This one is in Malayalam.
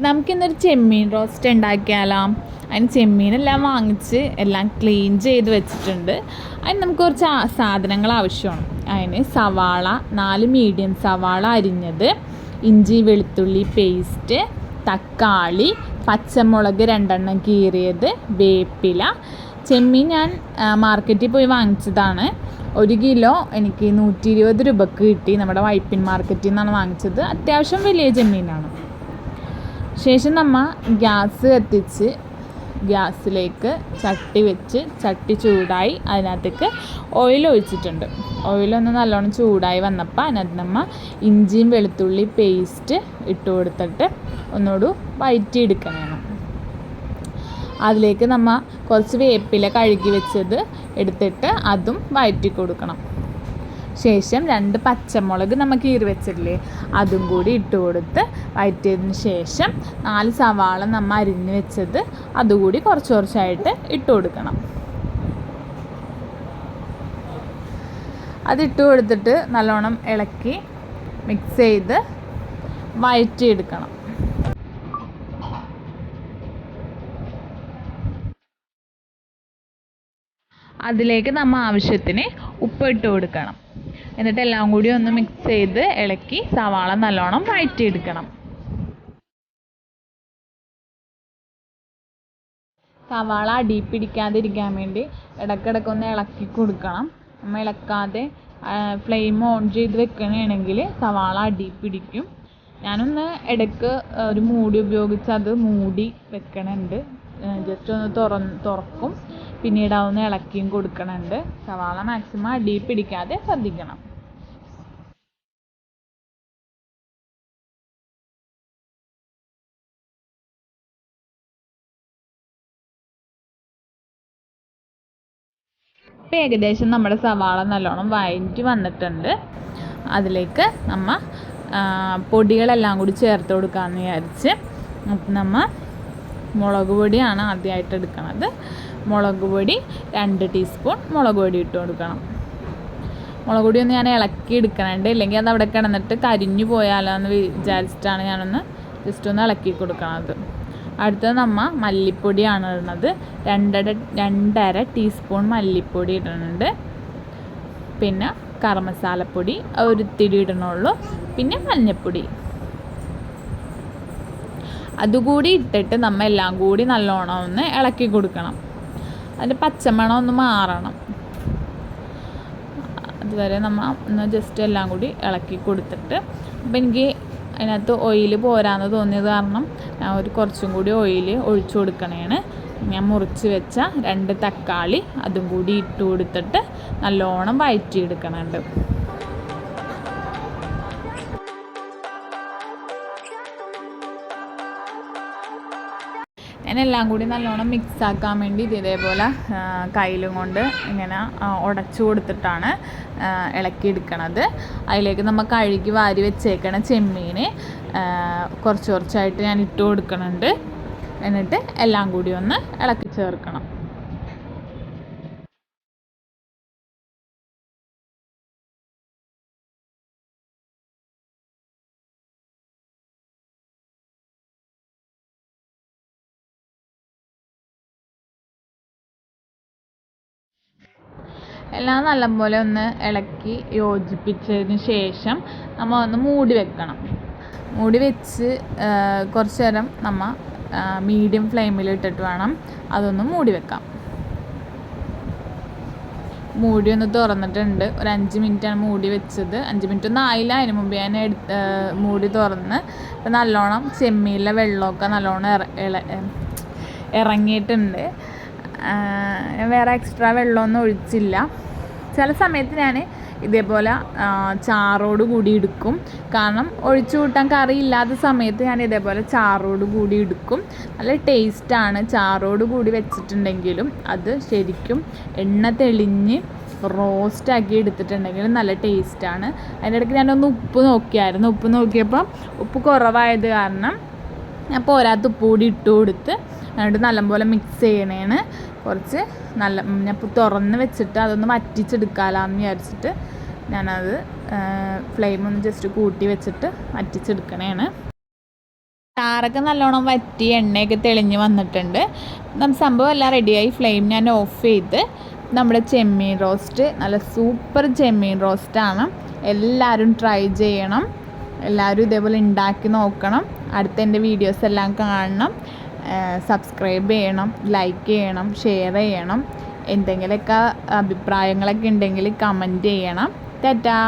നമുക്കിന്നൊരു ചെമ്മീൻ റോസ്റ്റ് ഉണ്ടാക്കിയാലോ. അതിന് ചെമ്മീനെല്ലാം വാങ്ങിച്ച് എല്ലാം ക്ലീൻ ചെയ്ത് വെച്ചിട്ടുണ്ട്. അതിന് നമുക്ക് കുറച്ച് സാധനങ്ങൾ ആവശ്യമാണ്. അതിന് സവാള നാല് മീഡിയം സവാള അരിഞ്ഞത് ഇഞ്ചി വെളുത്തുള്ളി പേസ്റ്റ് തക്കാളി പച്ചമുളക് രണ്ടെണ്ണം കീറിയത് വേപ്പില. ചെമ്മീൻ ഞാൻ മാർക്കറ്റിൽ പോയി വാങ്ങിച്ചതാണ്. ഒരു കിലോ എനിക്ക് നൂറ്റി ഇരുപത് രൂപക്ക് കിട്ടി. നമ്മുടെ വൈപ്പിൻ മാർക്കറ്റിൽ നിന്നാണ് വാങ്ങിച്ചത്. അത്യാവശ്യം വലിയ ചെമ്മീനാണ്. ശേഷം നമ്മൾ ഗ്യാസ് കത്തിച്ച് ഗ്യാസിലേക്ക് ചട്ടി വെച്ച് ചട്ടി ചൂടായി അതിനകത്തേക്ക് ഓയിൽ ഒഴിച്ചിട്ടുണ്ട്. ഓയിലൊന്ന് നല്ലോണം ചൂടായി വന്നപ്പോൾ അതിനകത്ത് നമ്മൾ ഇഞ്ചിയും വെളുത്തുള്ളി പേസ്റ്റ് ഇട്ട് കൊടുത്തിട്ട് ഒന്നുകൂടി വഴറ്റിയെടുക്കണം അതിലേക്ക് നമ്മൾ കുറച്ച് വേപ്പില കഴുകി വെച്ചത് എടുത്തിട്ട് അതും വയറ്റി കൊടുക്കണം. ശേഷം രണ്ട് പച്ചമുളക് നമുക്ക് ഈറി വെച്ചിട്ടില്ലേ? അതും കൂടി ഇട്ട് കൊടുത്ത് വഴറ്റിയതിന് ശേഷം നാല് സവാള നമ്മൾ അരിഞ്ഞ് വെച്ചത് അതുകൂടി കുറച്ച് കുറച്ചായിട്ട് ഇട്ട് കൊടുക്കണം. അതിട്ട് കൊടുത്തിട്ട് നല്ലോണം ഇളക്കി മിക്സ് ചെയ്ത് വഴറ്റിയെടുക്കണം അതിലേക്ക് നമ്മൾ ആവശ്യത്തിന് ഉപ്പ് ഇട്ട് കൊടുക്കണം. എന്നിട്ട് എല്ലാം കൂടി ഒന്ന് മിക്സ് ചെയ്ത് ഇളക്കി സവാള നല്ലോണം വഴറ്റിയെടുക്കണം. സവാള അടി പിടിക്കാതിരിക്കാൻ വേണ്ടി ഇടയ്ക്കിടയ്ക്ക് ഒന്ന് ഇളക്കി കൊടുക്കണം. നമ്മൾ ഇളക്കാതെ ഫ്ലെയിം ഓൺ ചെയ്ത് വെക്കണമെങ്കിൽ സവാള അടി പിടിക്കും. ഞാനൊന്ന് ഇടയ്ക്ക് ഒരു മൂടി ഉപയോഗിച്ച് അത് മൂടി വെക്കണുണ്ട്. ജസ്റ്റ് ഒന്ന് തുറന്ന് തുറക്കും. പിന്നീട് അതൊന്ന് ഇളക്കിയും കൊടുക്കണുണ്ട്. സവാള മാക്സിമം അടി പിടിക്കാതെ ശ്രദ്ധിക്കണം. ഇപ്പം ഏകദേശം നമ്മുടെ സവാള നല്ലോണം വഴറ്റി വന്നിട്ടുണ്ട്. അതിലേക്ക് നമ്മ പൊടികളെല്ലാം കൂടി ചേർത്ത് കൊടുക്കാമെന്ന് വിചാരിച്ച്. നമ്മൾ നമ്മ മുളക് പൊടിയാണ് ആദ്യമായിട്ട് എടുക്കണത്. മുളക് പൊടി രണ്ട് ടീസ്പൂൺ മുളക് പൊടി ഇട്ട് കൊടുക്കണം. മുളക് പൊടി ഒന്ന് ഞാൻ ഇളക്കി എടുക്കണുണ്ട്. ഇല്ലെങ്കിൽ അത് അവിടെ കിടന്നിട്ട് കരിഞ്ഞു പോയാലോ എന്ന് വിചാരിച്ചിട്ടാണ് ഞാനൊന്ന് ജസ്റ്റ് ഒന്ന് ഇളക്കി കൊടുക്കണത്. അടുത്തത് നമ്മ മല്ലിപ്പൊടിയാണ് ഇടുന്നത്. രണ്ടര രണ്ടര ടീസ്പൂൺ മല്ലിപ്പൊടി ഇടുന്നുണ്ട്. പിന്നെ കറമസാലപ്പൊടി ഒരു ഇത്തിരി ഇടണുള്ളൂ. പിന്നെ മഞ്ഞൾപ്പൊടി അതുകൂടി ഇട്ടിട്ട് നമ്മൾ എല്ലാം കൂടി നല്ലോണം ഒന്ന് ഇളക്കി കൊടുക്കണം. അതിന്റെ പച്ചമണം ഒന്ന് മാറണം. അതുവരെ നമ്മൾ ഒന്ന് ജസ്റ്റ് എല്ലാം കൂടി ഇളക്കി കൊടുത്തിട്ട് അപ്പം എനിക്ക് അതിനകത്ത് ഓയിൽ പോരാന്ന് തോന്നിയത് കാരണം ഞാൻ ഒരു കുറച്ചും കൂടി ഓയിൽ ഒഴിച്ചു കൊടുക്കണേണ്. ഞാൻ മുറിച്ച് വെച്ച രണ്ട് തക്കാളി അതും കൂടി ഇട്ട് കൊടുത്തിട്ട് നല്ലോണം വഴറ്റിയെടുക്കണുണ്ട് ഞാൻ എല്ലാം കൂടി നല്ലോണം മിക്സ് ആക്കാൻ വേണ്ടി ഇത് ഇതേപോലെ കയ്യിലും കൊണ്ട് ഇങ്ങനെ ഉടച്ചു കൊടുത്തിട്ടാണ് ഇളക്കി ഇളക്കിയെടുക്കണത് അതിലേക്ക് നമ്മൾ കഴുകി വാരി വെച്ചേക്കണ ചെമ്മീൻ ആ, കുറച്ച് കുറച്ചായിട്ട് ഞാൻ ഇട്ട് കൊടുക്കണുണ്ട്. എന്നിട്ട് എല്ലാം കൂടി ഒന്ന് ഇളക്കി ചേർക്കണം. എല്ലാം നല്ലപോലെ ഒന്ന് ഇളക്കി യോജിപ്പിച്ചതിന് ശേഷം നമ്മൾ ഒന്ന് മൂടി വെക്കണം. മൂടി വെച്ച് കുറച്ച് നേരം നമ്മൾ മീഡിയം ഫ്ലെയിമിൽ ഇട്ടിട്ട് വേണം അതൊന്ന് മൂടി വെക്കാം. മൂടി ഒന്ന് തുറന്നിട്ടുണ്ട്. ഒരു അഞ്ച് മിനിറ്റാണ് മൂടി വെച്ചത്. അഞ്ച് മിനിറ്റ് ഒന്നും ആയില്ല. അതിന് മുമ്പ് ഞാൻ എടുത്ത് മൂടി തുറന്ന് നല്ലോണം ചെമ്മീനിലെ വെള്ളമൊക്കെ നല്ലോണം ഇറങ്ങിയിട്ടുണ്ട്. വേറെ എക്സ്ട്രാ വെള്ളമൊന്നും ഒഴിച്ചില്ല. ചില സമയത്ത് ഞാൻ ഇതേപോലെ ചാറോട് കൂടി എടുക്കും. കാരണം ഒഴിച്ചു കൂട്ടാൻ കറി ഇല്ലാത്ത സമയത്ത് ഞാൻ ഇതേപോലെ ചാറോട് കൂടി എടുക്കും. നല്ല ടേസ്റ്റാണ് ചാറോട് കൂടി വെച്ചിട്ടുണ്ടെങ്കിലും അത് ശരിക്കും എണ്ണ തെളിഞ്ഞ് റോസ്റ്റാക്കി എടുത്തിട്ടുണ്ടെങ്കിൽ നല്ല ടേസ്റ്റാണ് അതിന്റെ ഇടയ്ക്ക് ഞാനൊന്ന് ഉപ്പ് നോക്കിയായിരുന്നു. ഉപ്പ് നോക്കിയപ്പോൾ ഉപ്പ് കുറവായത് കാരണം ഞാൻ ഒരാത്ത് പൊടി ഇട്ട് കൊടുത്ത് എന്നിട്ട് നല്ലപോലെ മിക്സ് ചെയ്യണേണ്. കുറച്ച് നല്ല ഞാൻ തുറന്ന് വെച്ചിട്ട് അതൊന്ന് വറ്റിച്ചെടുക്കാമെന്ന് വിചാരിച്ചിട്ട് ഞാനത് ഫ്ലെയിം ഒന്ന് ജസ്റ്റ് കൂട്ടി വെച്ചിട്ട് വറ്റിച്ചെടുക്കണേണ്. ചാറൊക്കെ നല്ലോണം വറ്റി എണ്ണയൊക്കെ തെളിഞ്ഞ് വന്നിട്ടുണ്ട്. സംഭവം എല്ലാം റെഡിയായി ഫ്ലെയിം ഞാൻ ഓഫ് ചെയ്ത് നമ്മുടെ ചെമ്മീൻ റോസ്റ്റ് നല്ല സൂപ്പർ ചെമ്മീൻ റോസ്റ്റാണ് എല്ലാവരും ട്രൈ ചെയ്യണം. എല്ലാവരും ഇതേപോലെ ഉണ്ടാക്കി നോക്കണം. അടുത്ത എന്റെ വീഡിയോസ് എല്ലാം കാണണം. സബ്സ്ക്രൈബ് ചെയ്യണം ലൈക്ക് ചെയ്യണം ഷെയർ ചെയ്യണം. എന്തെങ്കിലുമൊക്കെ അഭിപ്രായങ്ങളൊക്കെ ഉണ്ടെങ്കിൽ കമന്റ് ചെയ്യണം. ടാറ്റാ.